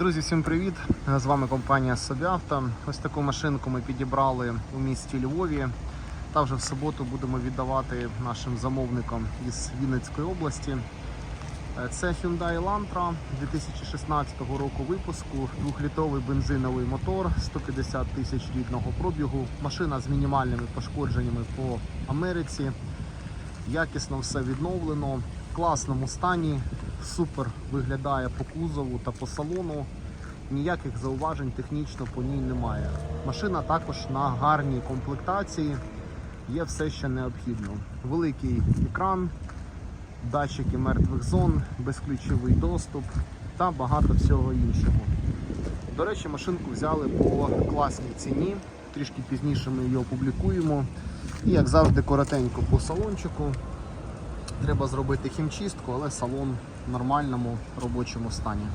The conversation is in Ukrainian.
Друзі, всім привіт! З вами компанія Собіавто. Ось таку машинку ми підібрали у місті Львові. Та вже в суботу будемо віддавати нашим замовникам із Вінницької області. Е, Це Hyundai Elantra 2016 року випуску, двохлітровий бензиновий мотор, 150 тисяч рідного пробігу. Машина з мінімальними пошкодженнями по Америці. Якісно все відновлено, в класному стані, супер виглядає по кузову та по салону. Ніяких зауважень технічно по ній немає. Машина також на гарній комплектації. Є все, що необхідно. Великий екран, датчики мертвих зон, безключовий доступ та багато всього іншого. До речі, машинку взяли по класній ціні. Трішки пізніше ми її опублікуємо. І як завжди, коротенько по салончику. Треба зробити хімчистку, але салон в нормальному робочому стані.